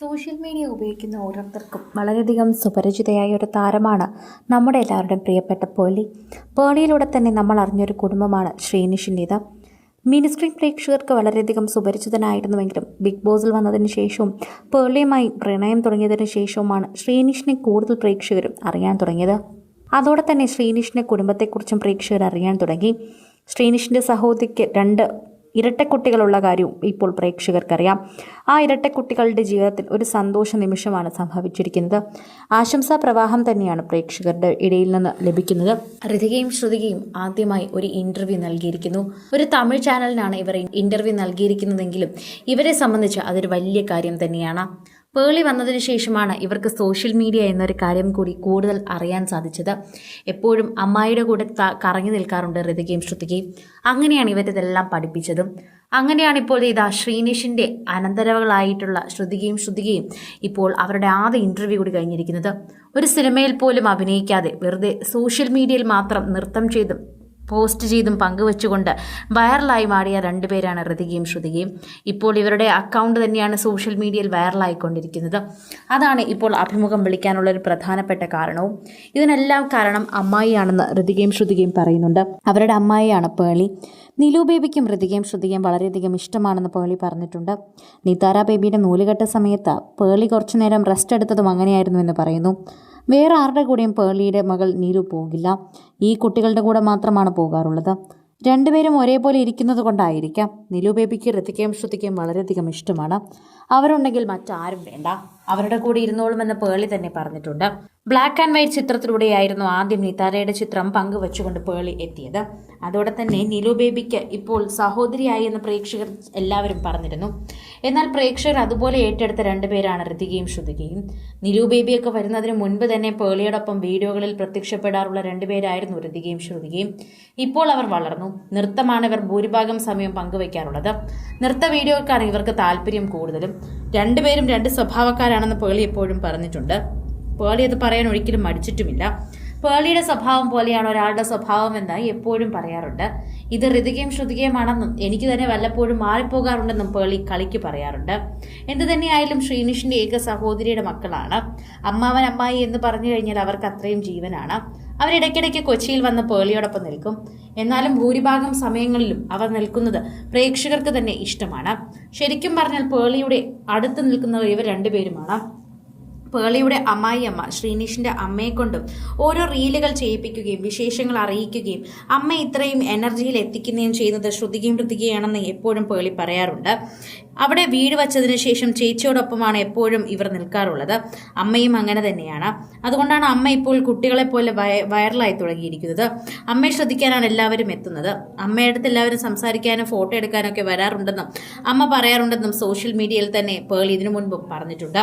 Social media ഉപയോഗിക്കുന്ന ഓരോരുത്തർക്കും വളരെയധികം സുപരിചിതയായ ഒരു താരമാണ് നമ്മുടെ എല്ലാവരുടെയും പ്രിയപ്പെട്ട പേളി. പേളിയിലൂടെ തന്നെ നമ്മൾ അറിഞ്ഞൊരു കുടുംബമാണ് ശ്രീനിഷിന്റേത് മിനിസ്ക്രീൻ പ്രേക്ഷകർക്ക് വളരെയധികം സുപരിചിതനായിരുന്നുവെങ്കിലും ബിഗ് ബോസിൽ വന്നതിന് ശേഷവും പേളിയുമായി പ്രണയം തുടങ്ങിയതിന് ശേഷവുമാണ് ശ്രീനിഷിനെ കൂടുതൽ പ്രേക്ഷകരും അറിയാൻ തുടങ്ങിയത്. അതോടെ തന്നെ ശ്രീനിഷിന്റെ കുടുംബത്തെക്കുറിച്ചും പ്രേക്ഷകർ അറിയാൻ തുടങ്ങി ശ്രീനിഷിന്റെ സഹോദരിക്ക് രണ്ട് ഇരട്ടക്കുട്ടികളുള്ള കാര്യവും ഇപ്പോൾ പ്രേക്ഷകർക്കറിയാം. ആ ഇരട്ടക്കുട്ടികളുടെ ജീവിതത്തിൽ ഒരു സന്തോഷ നിമിഷമാണ് സംഭവിച്ചിരിക്കുന്നത്. ആശംസാ പ്രവാഹം തന്നെയാണ് പ്രേക്ഷകരുടെ ഇടയിൽ നിന്ന് ലഭിക്കുന്നത്. ഋതികയും ശ്രുതികയും ആദ്യമായി ഒരു ഇന്റർവ്യൂ നൽകിയിരിക്കുന്നു. ഒരു തമിഴ് ചാനലിനാണ് ഇവർ ഇന്റർവ്യൂ നൽകിയിരിക്കുന്നതെങ്കിലും ഇവരെ സംബന്ധിച്ച് അതൊരു വലിയ കാര്യം തന്നെയാണ്. പേളി വന്നതിന് ശേഷമാണ് ഇവർക്ക് സോഷ്യൽ മീഡിയ എന്നൊരു കാര്യം കൂടി കൂടുതൽ അറിയാൻ സാധിച്ചത്. എപ്പോഴും അമ്മായിയുടെ കൂടെ കറങ്ങി നിൽക്കാറുണ്ട് ഋതികയും ശ്രുതികയും. അങ്ങനെയാണ് ഇവരിതെല്ലാം പഠിപ്പിച്ചതും. അങ്ങനെയാണ് ഇപ്പോൾ ഇതാ ശ്രീനിഷിന്റെ അനന്തരവകളായിട്ടുള്ള ശ്രുതികയും ശ്രുതികയും ഇപ്പോൾ അവരുടെ ആദ്യ ഇന്റർവ്യൂ കൂടി കഴിഞ്ഞിരിക്കുന്നത്. ഒരു സിനിമയിൽ പോലും അഭിനയിക്കാതെ വെറുതെ സോഷ്യൽ മീഡിയയിൽ മാത്രം നൃത്തം ചെയ്തും പോസ്റ്റ് ചെയ്തും പങ്കുവെച്ചുകൊണ്ട് വൈറലായി മാറിയ രണ്ടുപേരാണ് ഋതികയും ശ്രുതികയും. ഇപ്പോൾ ഇവരുടെ അക്കൗണ്ട് തന്നെയാണ് സോഷ്യൽ മീഡിയയിൽ വൈറലായിക്കൊണ്ടിരിക്കുന്നത്. അതാണ് ഇപ്പോൾ അഭിമുഖം വിളിക്കാനുള്ള ഒരു പ്രധാനപ്പെട്ട കാരണവും. ഇതിനെല്ലാം കാരണം അമ്മായിയാണെന്ന് ഋതികയും ശ്രുതികയും പറയുന്നുണ്ട്. അവരുടെ അമ്മായിയാണ് പേളി. നിലു ബേബിക്കും ഋതികയും ശ്രുതികയും വളരെയധികം ഇഷ്ടമാണെന്ന് പേളി പറഞ്ഞിട്ടുണ്ട്. നിതാര ബേബിയുടെ നൂലുകെട്ട സമയത്ത് പേളി കുറച്ചുനേരം റെസ്റ്റ് എടുത്തതും അങ്ങനെയായിരുന്നു എന്ന് പറയുന്നു. വേറെ ആരുടെ കൂടെയും പേളിയുടെ മകൾ നീരു പോകില്ല. ഈ കുട്ടികളുടെ കൂടെ മാത്രമാണ് പോകാറുള്ളത്. രണ്ടുപേരും ഒരേപോലെ ഇരിക്കുന്നത് കൊണ്ടായിരിക്കാം. നിലു ബേബിക്ക് ഋതികയും ശ്രുതികയും വളരെയധികം ഇഷ്ടമാണ്. അവരുണ്ടെങ്കിൽ മറ്റാരും വേണ്ട. അവരുടെ കൂടെ ഇരുന്നോളുമെന്ന് പേളി തന്നെ പറഞ്ഞിട്ടുണ്ട്. ബ്ലാക്ക് ആൻഡ് വൈറ്റ് ചിത്രത്തിലൂടെയായിരുന്നു ആദ്യം നിതാരയുടെ ചിത്രം പങ്കുവച്ചുകൊണ്ട് പേളി എത്തിയത്. അതോടെ തന്നെ നിലു ബേബിക്ക് ഇപ്പോൾ സഹോദരിയായി എന്ന് പ്രേക്ഷകർ എല്ലാവരും പറഞ്ഞിരുന്നു. എന്നാൽ പ്രേക്ഷകർ അതുപോലെ ഏറ്റെടുത്ത രണ്ടുപേരാണ് ഋതികയും ശ്രുതികയും. നിലു ബേബിയൊക്കെ വരുന്നതിന് മുൻപ് തന്നെ പേളിയോടൊപ്പം വീഡിയോകളിൽ പ്രത്യക്ഷപ്പെടാറുള്ള രണ്ടുപേരായിരുന്നു ഋതികയും ശ്രുതികയും. ഇപ്പോൾ അവർ വളർന്നു. നൃത്തമാണ് ഇവർ ഭൂരിഭാഗം സമയം പങ്കുവയ്ക്കാറുള്ളത്. നൃത്ത വീഡിയോക്കാണ് ഇവർക്ക് താല്പര്യം കൂടുതലും. രണ്ടുപേരും രണ്ട് സ്വഭാവക്കാരാണെന്ന് പേളി എപ്പോഴും പറഞ്ഞിട്ടുണ്ട്. പേളി അത് പറയാൻ ഒരിക്കലും മടിച്ചിട്ടുമില്ല. പേളിയുടെ സ്വഭാവം പോലെയാണ് ഒരാളുടെ സ്വഭാവം എന്ന് എപ്പോഴും പറയാറുണ്ട്. ഇത് ഋതികയും ശ്രുതികയുമാണെന്നും എനിക്ക് തന്നെ വല്ലപ്പോഴും മാറിപ്പോകാറുണ്ടെന്നും പേളി കളിക്ക് പറയാറുണ്ട്. എന്തു തന്നെയായാലും ശ്രീനിഷിന്റെ ഏക സഹോദരിയുടെ മക്കളാണ്. അമ്മാവൻ അമ്മായി എന്ന് പറഞ്ഞു കഴിഞ്ഞാൽ അവർക്ക് അത്രയും ജീവനാണ്. അവരിടയ്ക്കിടയ്ക്ക് കൊച്ചിയിൽ വന്ന പേളിയോടൊപ്പം നിൽക്കും. എന്നാലും ഭൂരിഭാഗം സമയങ്ങളിലും അവർ നിൽക്കുന്നത് പ്രേക്ഷകർക്ക് തന്നെ ഇഷ്ടമാണ്. ശരിക്കും പറഞ്ഞാൽ പേളിയുടെ അടുത്ത് നിൽക്കുന്നവർ ഇവർ രണ്ടുപേരുമാണ്. പേളിയുടെ അമ്മായിയമ്മ ശ്രീനിഷിന്റെ അമ്മയെക്കൊണ്ടും ഓരോ റീലുകൾ ചെയ്യിപ്പിക്കുകയും വിശേഷങ്ങൾ അറിയിക്കുകയും അമ്മ ഇത്രയും എനർജിയിൽ എത്തിക്കുകയും ചെയ്യുന്നത് ശ്രുതികയും ഋതികയാണെന്ന് എപ്പോഴും പേളി പറയാറുണ്ട്. അവിടെ വീട് വച്ചതിന് ശേഷം ചേച്ചിയോടൊപ്പമാണ് എപ്പോഴും ഇവർ നിൽക്കാറുള്ളത്. അമ്മയും അങ്ങനെ തന്നെയാണ്. അതുകൊണ്ടാണ് അമ്മ ഇപ്പോൾ കുട്ടികളെ പോലെ വൈറലായി തുടങ്ങിയിരിക്കുന്നത്. അമ്മയെ ശ്രദ്ധിക്കാനാണ് എല്ലാവരും എത്തുന്നത്. അമ്മയുടെ അടുത്ത് എല്ലാവരും സംസാരിക്കാനും ഫോട്ടോ എടുക്കാനൊക്കെ വരാറുണ്ടെന്നും അമ്മ പറയാറുണ്ടെന്നും സോഷ്യൽ മീഡിയയിൽ തന്നെ പേളി ഇതിനു മുൻപും പറഞ്ഞിട്ടുണ്ട്.